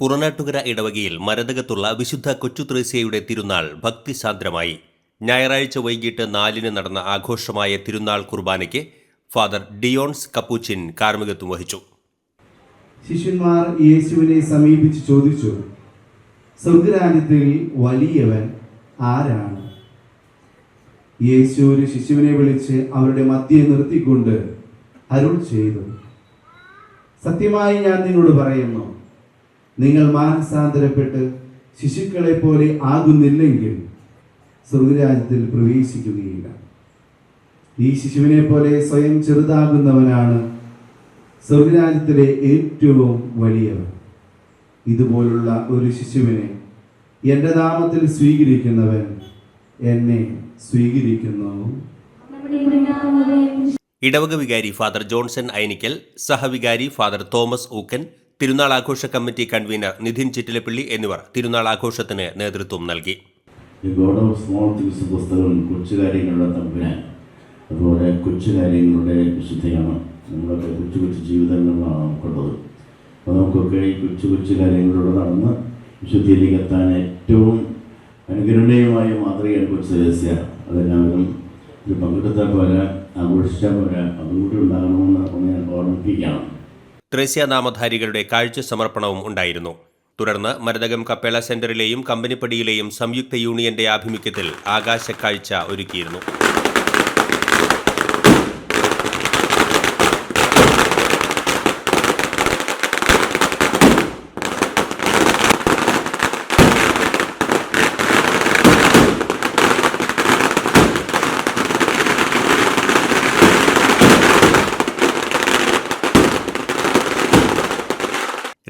പുറനാട്ടുകര ഇടവകയിൽ മരതകത്തുള്ള വിശുദ്ധ കൊച്ചുത്രേസ്യയുടെ തിരുനാൾ ഭക്തിസാന്ദ്രമായി. ഞായറാഴ്ച വൈകിട്ട് നാലിന് നടന്ന ആഘോഷമായ തിരുനാൾ കുർബാനയ്ക്ക് ഫാദർ ഡിയോൺസ് കപ്പൂച്ചിൻ കാർമ്മികത്വം വഹിച്ചു. ശിഷ്യന്മാർ യേശുവിനെ സമീപിച്ച് ചോദിച്ചു സ്വർഗരാജ്യത്തിൽ വലിയവൻ ആരാണ്? യേശു ഒരു ശിശുവിനെ വിളിച്ച് അവരുടെ മധ്യേ നിർത്തിക്കൊണ്ട് അരുൾ ചെയ്തു സത്യമായി ഞാൻ നിങ്ങളോട് പറയുന്നു നിങ്ങൾ മാനസാന്തരപ്പെട്ട് ശിശുക്കളെ പോലെ ആകുന്നില്ലെങ്കിൽ സ്വർഗരാജ്യത്തിൽ പ്രവേശിക്കുകയില്ല. ഈ ശിശുവിനെ പോലെ സ്വയം ചെറുതാകുന്നവനാണ് സ്വർഗരാജ്യത്തിലെ ഏറ്റവും വലിയവൻ. ഇതുപോലുള്ള ഒരു ശിശുവിനെ എന്റെ നാമത്തിൽ സ്വീകരിക്കുന്നവൻ എന്നെ സ്വീകരിക്കുന്നു. ഇടവക വികാരി ഫാദർ ജോൺസൺ ഐനിക്കൽ സഹവികാരി ഫാദർ തോമസ് ഊക്കൻ തിരുനാൾ ആഘോഷ കമ്മിറ്റി കൺവീനർ നിധിൻ ചിറ്റിലപ്പിള്ളി എന്നിവർ തിരുനാൾ ആഘോഷത്തിന് നേതൃത്വം നൽകി. പുസ്തകം കൊച്ചു കാര്യങ്ങളുടെ തമ്പുരാൻ. അതുപോലെ കൊച്ചു കാര്യങ്ങളുടെ വിശുദ്ധയാണ് നമ്മളൊക്കെ കൊച്ചു കൊച്ചു ജീവിതങ്ങളിലാണ് നമുക്കുള്ളത്. അപ്പോൾ നമുക്കൊക്കെ ഈ കൊച്ചു കൊച്ചു കാര്യങ്ങളിലൂടെ നടന്ന് വിശുദ്ധിയിലേക്ക് എത്താൻ ഏറ്റവും അനുകരണീയമായ മാതൃകയാണ് കൊച്ചു രഹസ്യ. അതെല്ലാവരും ഇത് പങ്കെടുത്താൽ പോലെ ആഘോഷിച്ചാൽ പോലെ അതും കൂടി ഉണ്ടാകണമെന്ന് ഞാൻ ഓർമ്മിപ്പിക്കുകയാണ്. ത്രേസ്യ നാമധാരികളുടെ കാഴ്ച സമർപ്പണവും ഉണ്ടായിരുന്നു. തുടർന്ന് മരതകം കപ്പേള സെന്ററിലെയും കമ്പനിപ്പടിയിലെയും സംയുക്ത യൂണിയന്റെ ആഭിമുഖ്യത്തിൽ ആകാശക്കാഴ്ച ഒരുക്കിയിരുന്നു.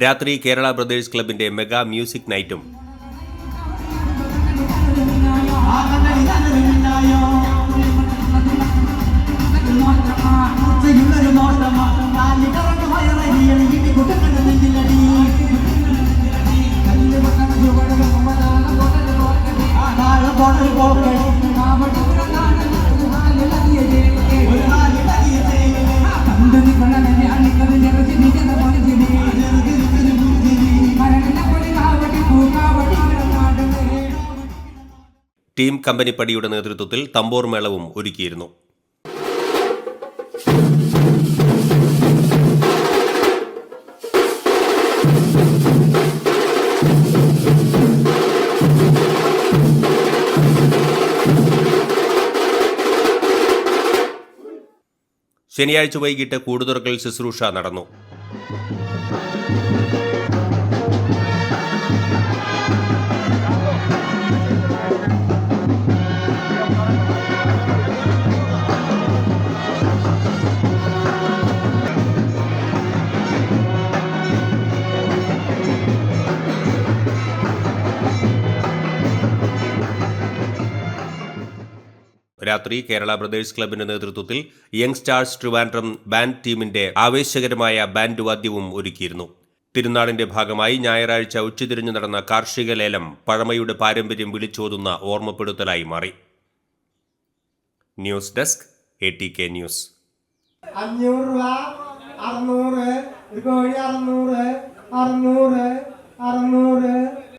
രാത്രി കേരള ബ്രദേഴ്സ് ക്ലബിന്റെ മെഗാ മ്യൂസിക് നൈറ്റും ടീം കമ്പനിപ്പടിയുടെ നേതൃത്വത്തിൽ തമ്പോർ മേളവും ഒരുക്കിയിരുന്നു. ശനിയാഴ്ച വൈകിട്ട് കൂടുതുറക്കൽ ശുശ്രൂഷ നടന്നു. രാത്രി കേരള ബ്രദേഴ്സ് ക്ലബിന്റെ നേതൃത്വത്തിൽ യങ് സ്റ്റാർസ് ട്രിവാൻഡ്രം ബാൻഡ് ടീമിന്റെ ആവേശകരമായ ബാൻഡ് വാദ്യവും ഒരുക്കിയിരുന്നു. തിരുനാളിന്റെ ഭാഗമായി ഞായറാഴ്ച ഉച്ചതിരിഞ്ഞു നടന്ന കാർഷിക ലേലം പഴമയുടെ പാരമ്പര്യം വിളിച്ചോതുന്ന ഓർമ്മപ്പെടുത്തലായി മാറി. News desk A T K news. അഞ്ഞൂറ് രൂപ അറുന്നൂറ് ഒരു കോഴി അറുന്നൂറ് അറുന്നൂറ് അറുന്നൂറ്.